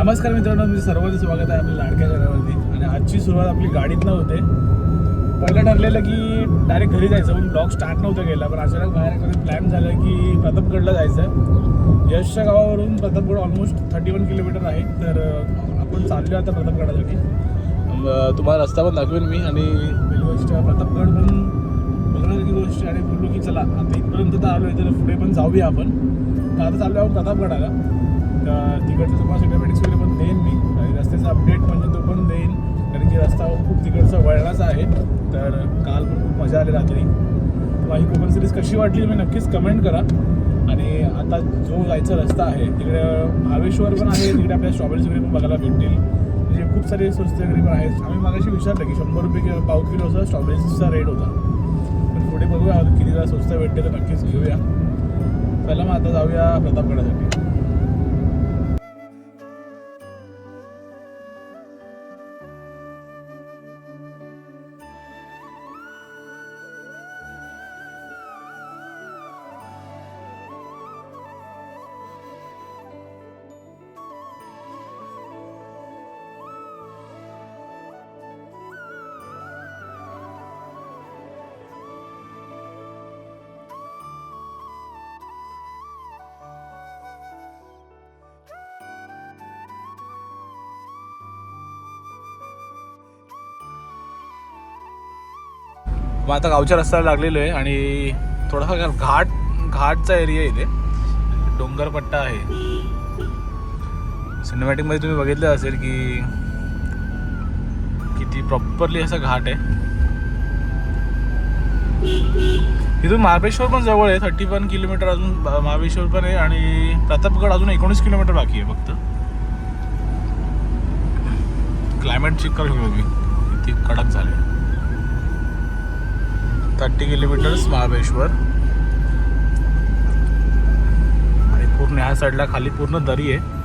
नमस्कार मित्रांनो मी सर्वांचं स्वागत आहे आपल्या लाडक्या घरावरती. आणि आजची सुरुवात आपली गाडीतनं होते. पहिलं ठरलेलं की डायरेक्ट घरी जायचं पण ब्लॉग स्टार्ट नव्हतं गेला पण अचानक बाहेर प्लॅन झालं की प्रतापगडला जायचं यशच्या गावावरून Pratapgad almost thirty one kilometre आहे. तर आपण चाललो आता प्रतापगडासाठी. तुम्हाला रस्ता पण दाखवेन मी. आणि पहिली गोष्ट प्रतापगड पण बघण्यासारखी गोष्ट आणि बोललो की चला आता इथपर्यंत तर आलो आहे तर पुढे पण जाऊया आपण. तर आता चाललो आहोत प्रतापगडाला. तिकडचं तुम्हाला सिनेमॅटिक्स वगैरे पण देईन मी. आणि रस्त्याचा अपडेट म्हणजे तो पण देईन. कारण की रस्ता खूप तिकडचा वळणाचा आहे. तर काल पण खूप मजा आली रात्री. तुम्हाला ही कोकण सिरीज कशी वाटली मी नक्कीच कमेंट करा. आणि आता जो जायचा रस्ता आहे तिकडे महाबळेश्वर पण आहे तिकडे आपल्या स्ट्रॉबेरीज वगैरे पण बघायला भेटतील. म्हणजे खूप सारे स्वस्त वगैरे पण आहेत. आम्ही मागाशी विचारलं की शंभर रुपये किलो पाव असं स्ट्रॉबेरीजचा रेट होता. पण पुढे बघूया किती जरा स्वस्त भेटते तर नक्कीच घेऊया. चला मग आता जाऊया प्रतापगडासाठी. मग आता गावच्या रस्त्याला लागलेलो आहे आणि थोडासा घाट घाटचा एरिया इथे. डोंगरपट्टा आहे. सिनेमॅटिकमध्ये तुम्ही बघितलं असेल की किती प्रॉपरली असा घाट आहे. इथून महाबळेश्वर पण जवळ आहे थर्टी वन किलोमीटर अजून महाबळेश्वर पण आहे आणि प्रतापगड अजून एकोणीस किलोमीटर बाकी आहे फक्त. क्लायमेट चेक करू शकतो मी. किती कडक झाले थर्टी किलोमीटर्स महाबळेश्वर. आणि पूर्ण ह्या साईडला खाली पूर्ण दरी आहे.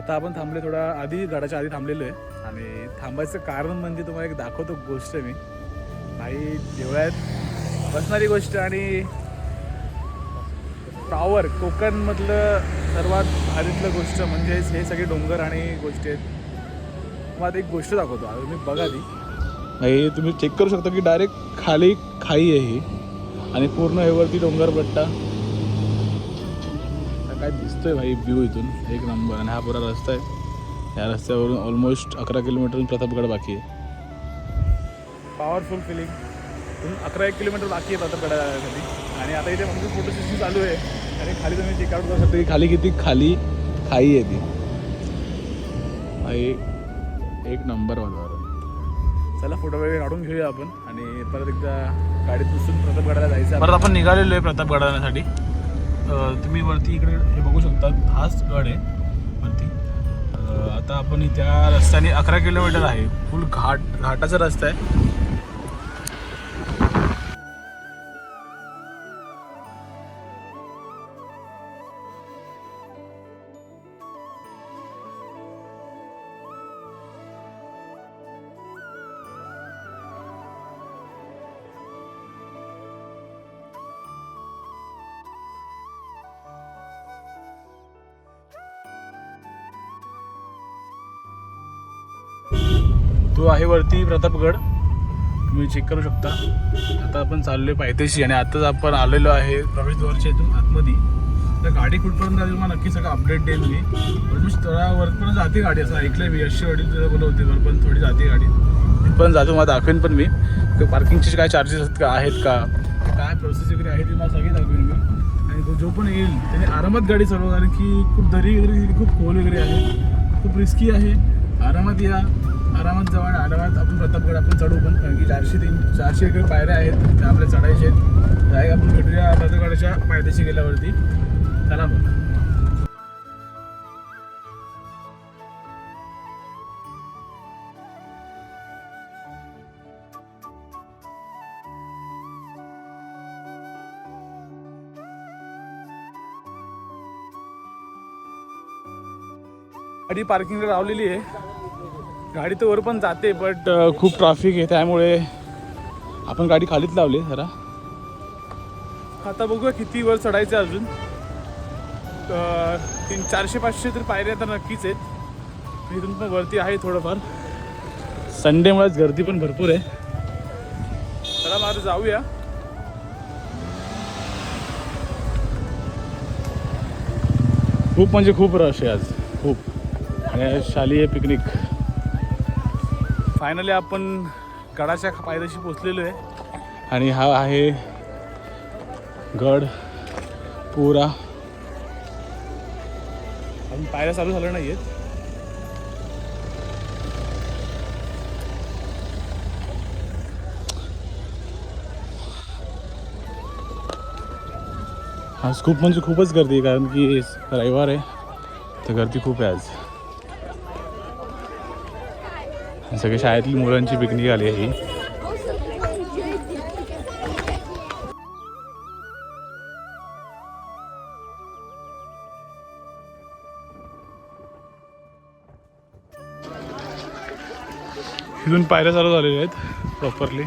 आता आपण थांबले थोडा आधी गडाच्या आधी थांबलेलो आहे. आणि थांबायचं कारण म्हणजे तुम्हाला एक दाखवतो गोष्ट मी. भाई देवळ्यात बसणारी गोष्ट आणि टॉवर कोकणमधलं सर्वात भारीतलं गोष्ट म्हणजेच हे सगळे डोंगर आणि गोष्टी आहेत. मग आता एक गोष्ट दाखवतो आता तुम्ही बघा ती. नाही तुम्ही चेक करू शकता की डायरेक्ट खाली खाई आहे ही. आणि पूर्ण हे वरती डोंगर पट्टा. काय दिसतोय भाई व्ह्यू इथून. एक नंबर आणि हा पुरा रस्ता आहे. या रस्त्यावरून ऑलमोस्ट अकरा किलोमीटर प्रतापगड बाकी आहे. पॉवरफुल फिलिंग इथून अकरा एक किलोमीटर बाकी आहे प्रतापगडासाठी. आणि आता इथे म्हणजे फोटो सिस्टम चालू आहे. आणि खाली तुम्ही चेकआउट करू शकता. की खाली किती? खाली खाई आहे ती. भाई एक नंबर वातावरण चला फोटो वगैरे काढून घेऊया आपण. आणि परत एकदा गाडीत बसून प्रतापगडाला जायचं परत आपण निघालेलो आहे प्रतापगडासाठी. तुम्ही वरती इकडे हे बघू शकता हाच गड आहे वरती. आता आपण त्या रस्त्याने अकरा किलोमीटर आहे. फुल घाट घाटाचा रस्ता आहे. तो आहे वरती प्रतापगड. तुम्ही चेक करू शकता. आता आपण चाललोय पायथ्याशी आणि आताच आपण आलेलो आहे प्रवेशद्वारच्या इथून आतमध्ये. तर गाडी कुठपर्यंत आली मला नक्की सगळं अपडेट देईल मी. पण मी थोडा वरपर्यंत जाते गाडी असं ऐकलंय मी. यश वडील तुला बोलवते वरपर्यंत थोडी जाते गाडी. तिथपर्यंत जातो मला दाखवेन पण मी. पार्किंगचे काय चार्जेस आहेत का आहेत का? काय प्रोसेस वगैरे आहे ती मला सगळी दाखवेन मी. आणि तो जो पण येईल त्याने आरामात गाडी चालवा कारण की खूप दरी वगैरे खूप खोल वगैरे आहे. खूप रिस्की आहे. आरामात या. आरामात जवळ आरामात आपण प्रतापगड आपण चढू पण कारण की चारशे तीन चारशे वगैरे पायऱ्या आहेत त्या आपल्या चढायचे आहेत. डायरेक्ट आपण भेटूया प्रतापगडाच्या पायथ्याशी गेल्यावरती. चला मग. गाडी पार्किंगला लावलेली आहे. गाडी तर वर पण जाते बट खूप ट्रॅफिक आहे त्यामुळे आपण गाडी खालीच लावली जरा. आता बघूया किती वर चढायचं आहे अजून. तीन चारशे पाचशे तर पायऱ्या तर नक्कीच आहेत. इथून पण वरती आहे थोडंफार. संडेमुळेच गर्दी पण भरपूर आहे. चला मात्र जाऊया. खूप म्हणजे खूप रश आहे आज. खूप. आणि आज शालेय पिकनिक फायनली आपण गडाच्या पायथ्याशी पोचलेलो आहे. आणि हा आहे गड पुरा. अजून पायऱ्या चालू झाल्या नाही आहेत आज खूप म्हणजे खूपच गर्दी आहे कारण की रविवार आहे. तर गर्दी खूप आहे आज. सगळे शाळेतली मुलांची पिकनिक आली आहे ही. इथून पायऱ्या चालू झालेल्या आहेत प्रॉपरली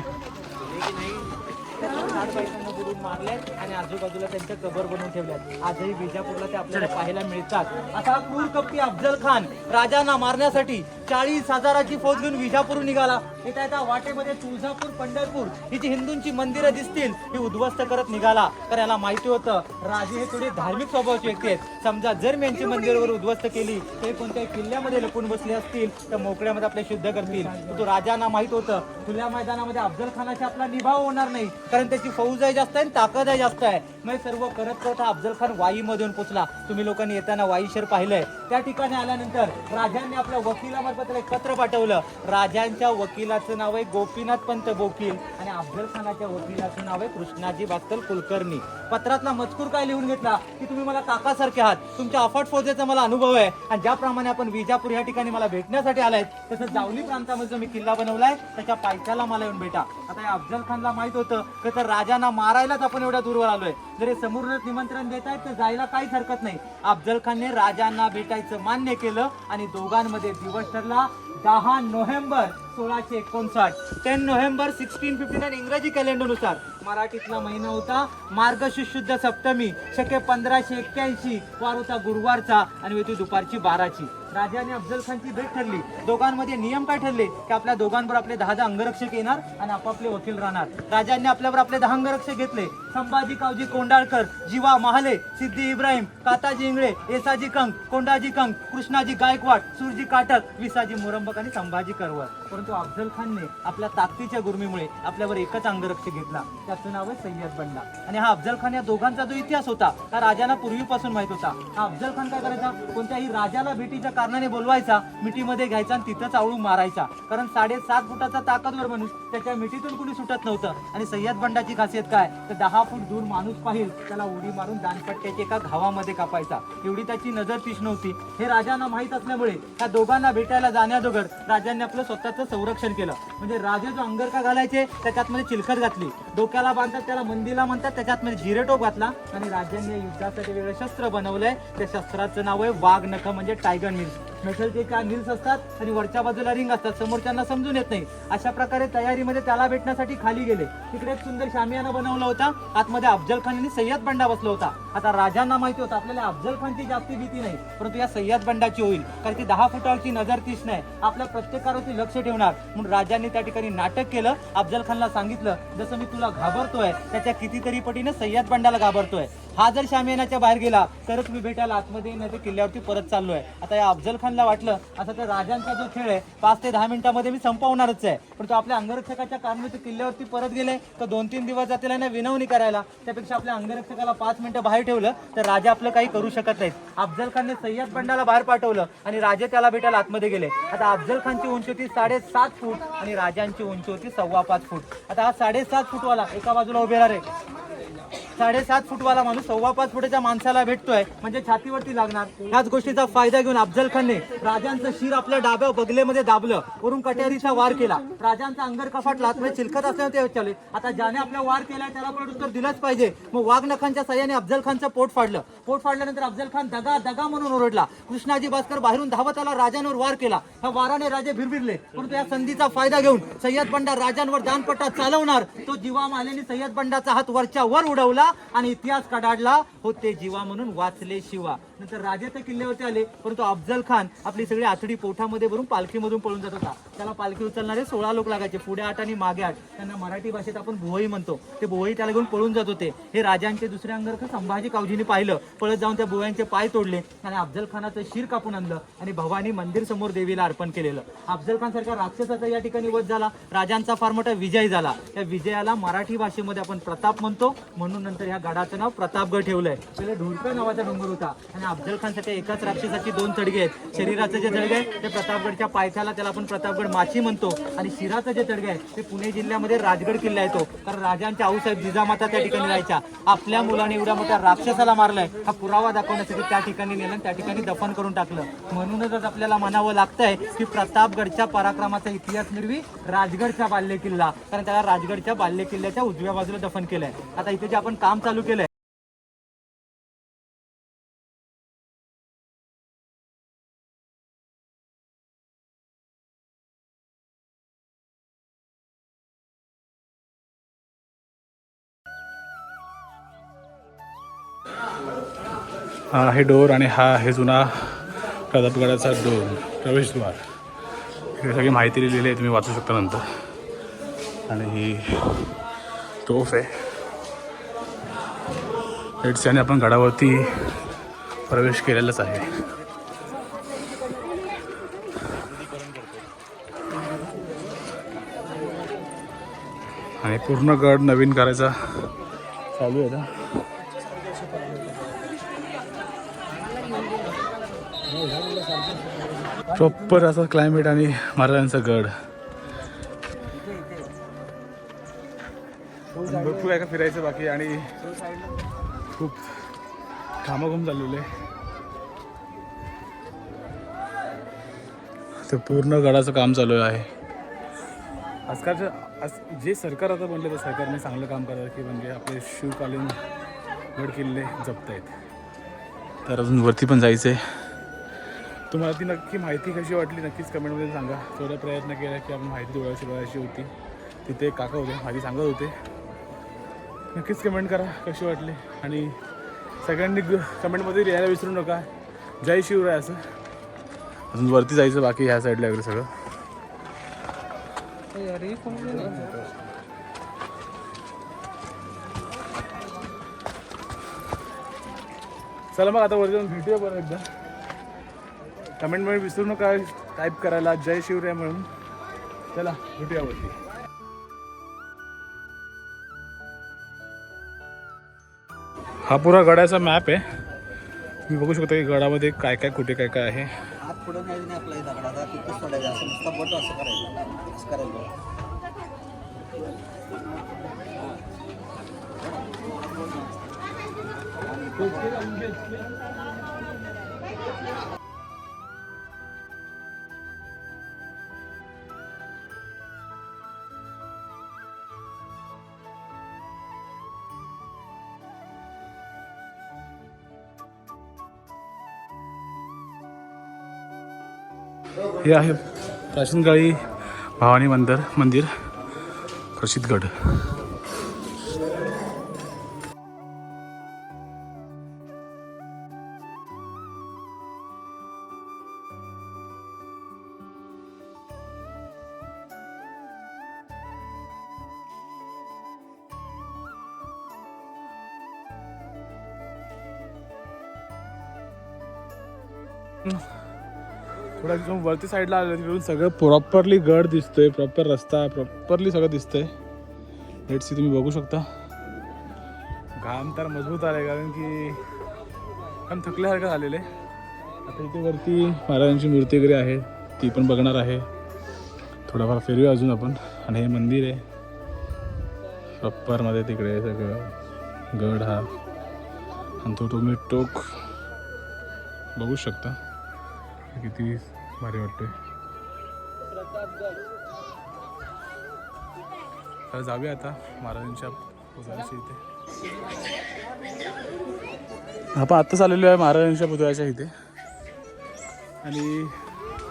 आणि आजूबाजूला त्यांच्या कबर बनवून ठेवल्यात आजही बिजापूरला ते आपल्याला पाहायला मिळतात. असा क्रूर कप्पी अफजल खान राजांना मारण्यासाठी चाळीस हजाराची फौज घेऊन विजापूर निघाला. येता येता वाटेमध्ये तुळजापूर पंढरपूर ही जी हिंदूंची मंदिरं दिसतील. ही उद्ध्वस्त करत निघाला. तर याला माहिती होतं राजे हे थोडे धार्मिक स्वभावाचे व्यक्ती आहेत. समजा जर मी यांची मंदिरवर उद्ध्वस्त केली ते कोणत्या किल्ल्यामध्ये लपून बसले असतील तर मोकळ्यामध्ये आपले शुद्ध करतील. तो राजांना माहीत होतं खुल्या मैदानामध्ये अफजल खानाची आपला निभाव होणार नाही. कारण त्याची फौज आहे जास्त आहे आणि ताकद आहे जास्त आहे. मग सर्व करत करत हा अफजल खान वाईमधून पोचला. तुम्ही लोकांनी येताना वाई शहर पाहिलंय. त्या ठिकाणी आल्यानंतर राजांनी आपल्या वकिलामध्ये त्याला एक पत्र पाठवलं. राजांच्या वकिलाचं नाव आहे गोपीनाथ पंत बोकील आणि अफजल खानाच्या वकिलाचं नाव आहे कृष्णाजी भास्कर कुलकर्णी. पत्रातला मजकूर काय लिहून घेतला? की तुम्ही मला काकासारखे आहात. तुमच्या अफाट फौजेचा मला अनुभव आहे. आणि ज्याप्रमाणे आपण विजापूर या ठिकाणी मला भेटण्यासाठी आलाय तसं जावली प्रांतामध्ये जो मी किल्ला बनवलाय. त्याच्या पायथ्याला मला येऊन भेटा. आता या अफजल खानला माहीत होतं की तर राजांना मारायलाच आपण एवढ्या दूरवर आलोय. जर हे समोर निमंत्रण देत आहेत तर जायला काहीच हरकत नाही. अफजल खानने राजांना भेटायचं मान्य केलं आणि दोघांमध्ये दिवस ठरला दहा नोव्हेंबर सोळाशे एकोणसाठ. Ten November sixteen fifty nine इंग्रजी कॅलेंडरनुसार. मराठीतला महिना होता. मार्गशीर्ष शुद्ध सप्तमी. शके पंधराशे एक्क्याऐंशी. वार होता गुरुवारचा आणि होती दुपारची बाराची. राजा आणि अफजल खानची भेट ठरली. दोघांमध्ये नियम काय ठरले? की आपल्या दोघांवर आपले दहा दहा अंगरक्षक येणार आणि आपापले वकील राहणार. राजांनी आपल्यावर आपले दहा अंगरक्षक घेतले. संभाजी कावजी कोंडाळकर जीवा महाले सिद्धी इब्राहिम काताजी इंगळे येसाजी कंक कोंडाजी कंक कृष्णाजी गायकवाड सुरजी काटक विसाजी मुरंबक आणि संभाजी करवर परंतु अफजल खानने आपल्या ताकदीच्या गुर्मीमुळे आपल्यावर एकच अंगरक्षक घेतला. त्याचं नाव आहे सय्यद बंडा. आणि हा अफजल खान या दोघांचा जो इतिहास होता हा राजाला पूर्वीपासून माहीत होता. हा अफजल खान काय करायचा? कोणत्याही राजाला भेटीच्या कारणाने बोलवायचा मिठीमध्ये घ्यायचा आणि तिथंच आवळू मारायचा. कारण साडेसात फुटाचा ताकदवर माणूस त्याच्या मिठीतून कुणी सुटत नव्हतं. आणि सय्यद बंडाची खासियत काय? तर दहा फूट दूर माणूस पाहिल त्याला उडी मारून दानपट्ट्याच्या एका घावामध्ये कापायचा. एवढी त्याची नजर तीक्ष्ण नव्हती. हे राजांना माहीत असल्यामुळे त्या दोघांना भेटायला जाण्याजोगर राजांनी आपलं स्वतःचं संरक्षण केलं. म्हणजे राजे जो अंगरका घालायचे त्याच्यात मध्ये चिलखत घातली. डोक्याला बांधतात त्याला मंदीला म्हणतात त्याच्यात मध्ये जिरेटोप घातला. आणि राजांनी युद्धासाठी वेगळं शस्त्र बनवलंय. त्या शस्त्राचं नाव आहे वाघ नख म्हणजे टायगर मिल्स नसेल ते चार मिल्स असतात आणि वरच्या बाजूला रिंग असतात. समोरच्यांना समजून येत नाही. अशा प्रकारे तयारीमध्ये त्याला भेटण्यासाठी खाली गेले. तिकडे एक सुंदर शामियाना बनवला होता. आतमध्ये अफजल खान आणि सय्यद बंडा बसला होता. आता राजांना माहिती होतं आपल्याला अफजल खानची जास्ती भीती नाही परंतु या सय्यद बंडाची होईल. कारण ती दहा फुटावरची नजर तीच नाही. आपल्या प्रत्येकावरती लक्ष ठेवणार. म्हणून राजांनी त्या ठिकाणी नाटक केलं. अफजल खानला सांगितलं जसं मी तुला घाबरतोय त्याच्या कितीतरी पटीने सय्यद बंडाला घाबरतोय. हा जर शामियानाच्या बाहेर गेला तरच मी भेटायला आतमध्ये नाही तर किल्ल्यावरती परत चाललोय. आता या अफजल खानला वाटलं असं तर राजांचा जो खेळ आहे पाच ते दहा मिनिटामध्ये मी संपवणारच आहे. पण तो आपल्या अंगरक्षकाच्या कारणे ते किल्ल्यावरती परत गेले तर दोन तीन दिवस जातील आणि विनवणी करायला. त्यापेक्षा आपल्या अंगरक्षकाला पाच मिनिटं बाहेर ठेवलं तर राजा आपलं काही करू शकत नाहीत. अफजल खानने सय्यद बंडाला बाहेर पाठवलं आणि राजे त्याला भेटायला आतमध्ये गेले. आता अफजल खानची उंची होती साडेसात फूट आणि राजांची उंची होती सव्वा पाच फूट. आता हा साडेसात फूटवाला एका बाजूला उभे रे साडेसात फुटवाला माणूस सव्वा पाच फुटाच्या माणसाला भेटतोय. म्हणजे छातीवरती लागणार. ह्याच गोष्टीचा फायदा घेऊन अफजल खानने राजांचं शिर आपल्या डाव्या बगलेमध्ये दाबलं. वरून कट्यारीचा वार केला. राजांचा अंगर कफाटला आतमध्ये चिलखत असल्याने ते आता ज्याने आपला वार केलाय त्याला पण उत्तर दिलंच पाहिजे. मग वाघनखांच्या सह्याने सहाय्याने अफजल खानचं पोट फाडलं. पोट फाडल्यानंतर अफजल खान दगा दगा म्हणून ओरडला. कृष्णाजी भास्कर बाहेरून धावत आला राजांवर वार केला. ह्या वाराने राजे भिरभिरले. परंतु या संधीचा फायदा घेऊन सय्यद बंडा राजांवर दानपट्टा चालवणार तो जीवा मालेने सय्यद बंडाचा हात वरच्या वर उडवला. आणि इतिहास कडाडला होते जीवा म्हणून वाचले शिवा. नंतर राजे त्या किल्ल्यावरती आले परंतु अफजल खान आपली सगळी आतडी पोठामध्ये भरून पालखीमधून पळून जात होता. त्याला पालखी उचलणारे सोळा लोक लागायचे पुढे आठ आणि मागे आठ. त्यांना मराठी भाषेत आपण भुवई म्हणतो. ते भुवई त्याला घेऊन पळून जात होते. हे राजांचे दुसरे अंगरख संभाजी कावजीने पाहिलं. पळत जाऊन त्या भुवयांचे पाय तोडले. आणि अफजल खानाचं शिर कापून आणलं आणि भवानी मंदिर समोर देवीला अर्पण केलेलं. अफजल खान सारख्या राक्षसाचा या ठिकाणी वध झाला. राजांचा फार मोठा विजय झाला. त्या विजयाला मराठी भाषेमध्ये आपण प्रताप म्हणतो. म्हणून नंतर या गडाचं नाव प्रतापगड ठेवलंय. पहिले ढोरका नावाचा डोंगर होता आणि अफजल खानसाठी एकाच राक्षसाची दोन तडगे आहेत. शरीराचं जे तडगे आहे ते प्रतापगडच्या पायथ्याला त्याला आपण प्रतापगड माची म्हणतो. आणि शिराचं जे तडगे आहे ते पुणे जिल्ह्यामध्ये राजगड किल्ला येतो. कारण राजांच्या आऊसाहेब जिजामाता त्या ठिकाणी राहायच्या. आपल्या मुलाने एवढ्या मोठ्या राक्षसाला मारलाय. हा पुरावा दाखवण्यासाठी त्या ठिकाणी नेलं आणि त्या ठिकाणी दफन करून टाकलं. म्हणूनच आज आपल्याला म्हणावं लागतंय की प्रतापगडच्या पराक्रमाचा इतिहास मिळवी राजगडचा बाल्य किल्ला कारण त्याला राजगडच्या बाल्य किल्ल्याच्या उजव्या बाजूला दफन केलंय. आता इथे जे आपण काम चालू केलंय. हा आहे डोर आणि हा आहे जुना प्रतापगडाचा डोर प्रवेशद्वार. हे सगळी माहिती लिहिलेली आहे तुम्ही वाचू शकता नंतर. आणि ही तोफ आहे. हेडच्याने आपण गडावरती प्रवेश केलेलाच आहे. आणि पूर्ण गड नवीन करायचा चालू आहे ना. प्रॉपर असा क्लायमेट आणि महाराजांचा गड. भरपूर आहे का फिरायचं बाकी आणि खूप घामाघूम झालेलं. आहे ते पूर्ण गडाचं काम चालू आहे. आजकालचं आज जे सरकार आता बनले तर सरकारने चांगलं काम करावं की म्हणजे आपले शिवकालीन गड किल्ले जपत आहेत तर अजून वरती पण जायचं आहे तुम्हाला ती नक्की माहिती कशी वाटली नक्कीच कमेंटमध्ये सांगा. थोडा प्रयत्न केला की आपण माहिती ओळखायची बघायची होती. तिथे काका होते माहिती सांगत होते. नक्कीच कमेंट करा कशी वाटली? आणि सगळ्यांनी कमेंटमध्ये लिहायला विसरू नका. जय शिवराय असं. अजून वरती जायचं बाकी ह्या साईडला वगैरे सगळं. चला मग आता वरती जाऊन भेटूया बरं एकदा. कमेंटमध्ये विसरू नका टाईप करायला जय शिवराय म्हणून. चला भेटूया वरती. हा पुरा गडाचा मॅप आहे. तुम्ही बघू शकता की गडामध्ये काय काय कुठे काय काय आहे. हात हे आहे प्राचीन काळी भवानी मंदिर मंदिर प्रसिद्धगड mm थोडा तिथून वरती साईडला आलं तिकडून सगळं प्रॉपरली गड दिसतोय प्रॉपर रस्ता प्रॉपरली सगळं दिसतंय. लेट सी तुम्ही बघू शकता. घाम तर मजबूत आलाय कारण की काम थकल्यासारखं झालेलं आहे. आता इथे वरती महाराजांची मूर्ती वगैरे आहे ती पण बघणार आहे. थोडंफार फिरूया अजून आपण. आणि हे मंदिर आहे. प्रॉपरमध्ये तिकडे सगळं. गड हा. आणि तो तुम्ही टोक बघू शकता. किती भारी वाटते तर जाऊया आता महाराजांच्या पुतळ्याच्या इथे. आपण आत्ताच आलेलो आहे महाराजांच्या पुतळ्याच्या इथे. आणि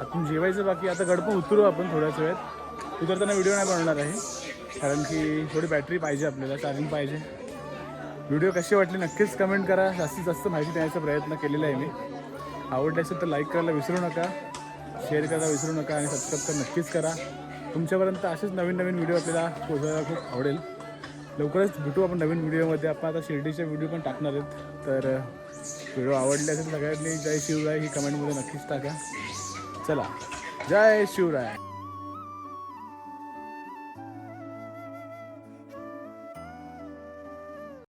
आपण जेवायचं बाकी आता गडप उतरू आपण थोड्याच वेळात. उतरताना व्हिडिओ नाही बनवणार आहे कारण की थोडी बॅटरी पाहिजे आपल्याला चार्जिंग पाहिजे. व्हिडिओ कसे वाटली नक्कीच कमेंट करा. जास्तीत जास्त माहिती देण्याचा प्रयत्न केलेला आहे मी. आवडले असेल तर लाईक करायला विसरू नका. शेअर करायला विसरू नका आणि सबस्क्राईब तर नक्कीच करा. तुमच्यापर्यंत असेच नवीन नवीन व्हिडिओ आपल्याला पोहोचायला खूप आवडेल. लवकरच भेटू आपण नवीन व्हिडिओमध्ये आपण आता शिर्डीचे व्हिडिओ पण टाकणार आहेत. तर व्हिडिओ आवडले असेल सगळ्यांनी जय शिवराय ही कमेंटमध्ये नक्कीच टाका. चला. जय शिवराय.